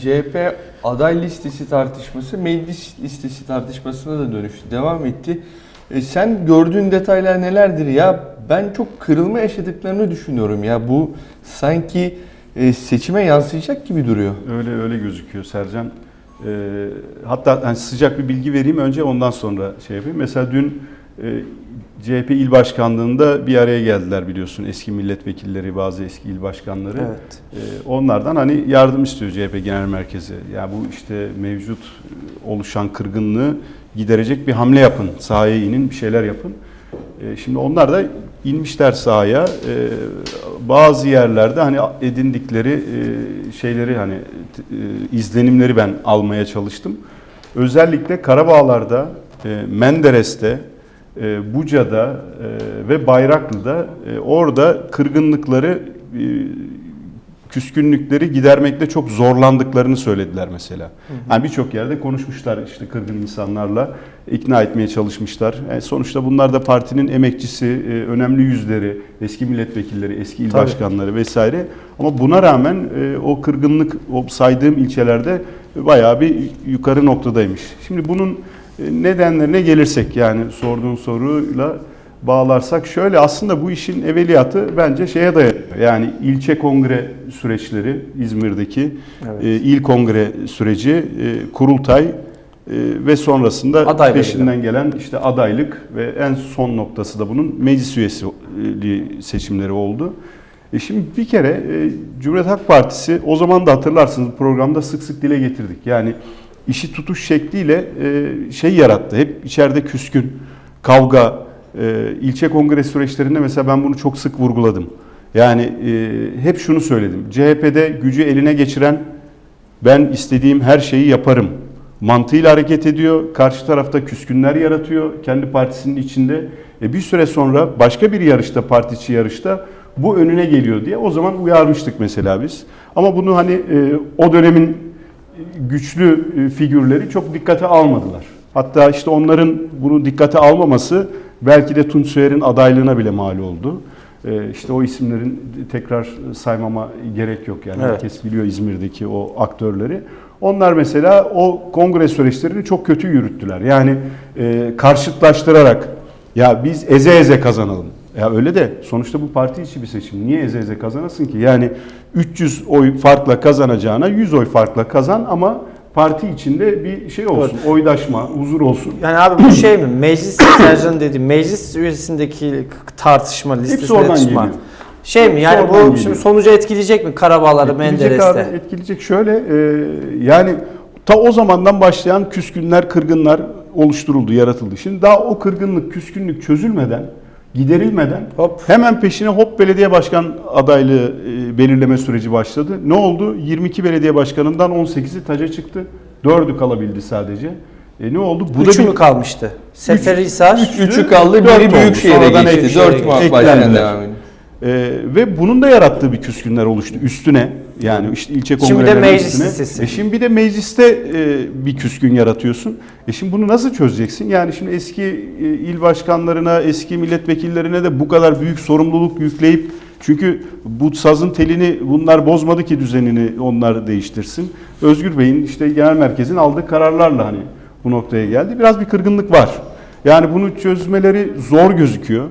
CHP aday listesi tartışması meclis listesi tartışmasına da dönüştü. Devam etti. E, sen gördüğün detaylar nelerdir ya? Ben çok kırılma yaşadıklarını düşünüyorum ya. Bu sanki e, seçime yansıyacak gibi duruyor. Öyle öyle gözüküyor Sercan. Ee, hatta hani sıcak bir bilgi vereyim önce ondan sonra şey yapayım. Mesela dün e, CHP il başkanlığında bir araya geldiler biliyorsun eski milletvekilleri, bazı eski il başkanları. Evet. Ee, onlardan hani yardım istiyor CHP Genel Merkezi. Ya bu işte mevcut e, oluşan kırgınlığı giderecek bir hamle yapın. Sahaya inin, bir şeyler yapın. Şimdi onlar da inmişler sahaya. Bazı yerlerde hani edindikleri e, şeyleri hani e, izlenimleri ben almaya çalıştım. Özellikle Karabağlar'da, e, Menderes'te, e, Buca'da e, ve Bayraklı'da e, orada kırgınlıkları e, küskünlükleri gidermekte çok zorlandıklarını söylediler mesela. Yani birçok yerde konuşmuşlar işte kırgın insanlarla ikna etmeye çalışmışlar. Yani sonuçta bunlar da partinin emekçisi, e, önemli yüzleri, eski milletvekilleri, eski il Tabii. başkanları vesaire. Ama buna rağmen e, o kırgınlık o saydığım ilçelerde bayağı bir yukarı noktadaymış. Şimdi bunun nedenlerine gelirsek yani sorduğun soruyla bağlarsak şöyle aslında bu işin evveliyatı bence şeye dayanıyor. Yani ilçe kongre süreçleri İzmir'deki Evet. e, il kongre süreci, e, kurultay e, ve sonrasında Aday peşinden gelen işte adaylık ve en son noktası da bunun meclis üyesi seçimleri oldu. E şimdi bir kere e, Cumhuriyet Halk Partisi o zaman da hatırlarsınız programda sık sık dile getirdik. Yani işi tutuş şekliyle e, şey yarattı. Hep içeride küskün, kavga, e, ilçe kongre süreçlerinde mesela ben bunu çok sık vurguladım. Yani e, hep şunu söyledim. CHP'de gücü eline geçiren ben istediğim her şeyi yaparım mantığıyla hareket ediyor. Karşı tarafta küskünler yaratıyor kendi partisinin içinde. E bir süre sonra başka bir yarışta, parti içi yarışta bu önüne geliyor diye o zaman uyarmıştık mesela biz. Ama bunu hani e, o dönemin güçlü e, figürleri çok dikkate almadılar. Hatta işte onların bunu dikkate almaması belki de Tunç Soyer'in adaylığına bile mal oldu. E, işte o isimlerin tekrar saymama gerek yok yani Evet. herkes biliyor İzmir'deki o aktörleri. Onlar mesela o kongre süreçlerini çok kötü yürüttüler. Yani e, karşıtlaştırarak ya biz eze eze kazanalım. Ya öyle de sonuçta bu parti içi bir seçim. Niye eze eze kazanasın ki? Yani 300 oy farkla kazanacağına 100 oy farkla kazan ama parti içinde bir şey olsun. Oydaşma, huzur olsun. Yani abi bu şey mi? Meclis Sercan dedi. Meclis üyesindeki tartışma listesine oradan çıkma. geliyor. Şey mi? Yani bu geliyor. şimdi sonucu etkileyecek mi Karabağları, Menderes'te? abi, etkileyecek şöyle e, yani ta o zamandan başlayan küskünler, kırgınlar oluşturuldu, yaratıldı. Şimdi daha o kırgınlık, küskünlük çözülmeden, giderilmeden Hop. hemen peşine hop belediye başkan adaylığı e, belirleme süreci başladı. Ne oldu? 22 belediye başkanından 18'i taca çıktı. 4'ü kalabildi sadece. E ne oldu? Bu Üçü bir- mü kalmıştı? Seferihisar. Üçü kaldı, biri. Büyükşehir'e Sonradan geçti. Dört eklendiler. devam ediyor. Ee, ve bunun da yarattığı bir küskünler oluştu üstüne. Yani işte ilçe Şimdi de kongrelerinin meclis üstüne. listesi. E şimdi bir de mecliste e, bir küskün yaratıyorsun. E şimdi bunu nasıl çözeceksin? Yani şimdi eski e, il başkanlarına, eski milletvekillerine de bu kadar büyük sorumluluk yükleyip çünkü bu sazın telini bunlar bozmadı ki düzenini onlar değiştirsin. Özgür Bey'in işte genel merkezin aldığı kararlarla hani bu noktaya geldi. Biraz bir kırgınlık var. Yani bunu çözmeleri zor gözüküyor.